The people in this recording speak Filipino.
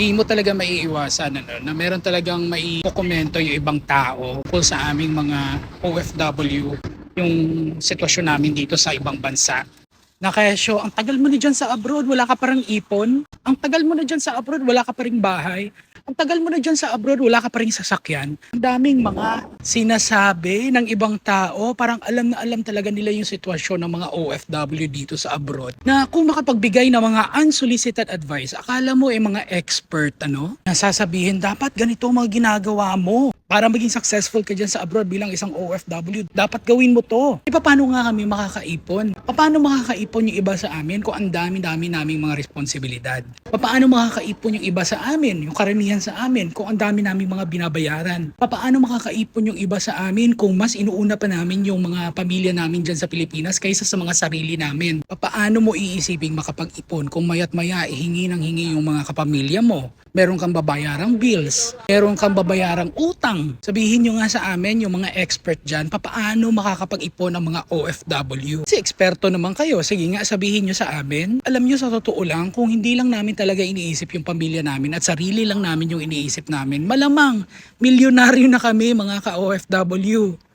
di mo talaga maiiwasan ano, na meron talagang may komento yung ibang tao kung sa aming mga OFW yung sitwasyon namin dito sa ibang bansa. Na show, ang tagal mo na dyan sa abroad, wala ka parang ipon. Ang tagal mo na dyan sa abroad, wala ka pa ring bahay. Ang tagal mo na dyan sa abroad, wala ka pa ring sasakyan. Ang daming mga sinasabi ng ibang tao, parang alam na alam talaga nila yung sitwasyon ng mga OFW dito sa abroad. Na kung makapagbigay ng mga unsolicited advice, akala mo eh mga expert, ano? Nasasabihin, dapat ganito ang mga ginagawa mo para maging successful ka dyan sa abroad bilang isang OFW, dapat gawin mo to. E paano nga kami makakaipon? Paano makakaipon yung iba sa amin kung ang dami-dami naming mga responsibilidad? Paano makakaipon yung iba sa amin, yung karamihan sa amin, kung ang dami naming mga binabayaran? Paano makakaipon yung iba sa amin kung mas inuuna pa namin yung mga pamilya namin dyan sa Pilipinas kaysa sa mga sarili namin? Paano mo iisiping makapag-ipon kung mayat maya ihingi ng hingi yung mga kapamilya mo? meron kang babayarang bills, meron kang babayarang utang. Sabihin nyo nga sa amin, yung mga expert dyan, papaano makakapag-ipon ang mga OFW? Kasi eksperto naman kayo, sige nga sabihin nyo sa amin. Alam nyo sa totoo lang, kung hindi lang namin talaga iniisip yung pamilya namin at sarili lang namin yung iniisip namin, malamang milyonaryo na kami mga ka-OFW.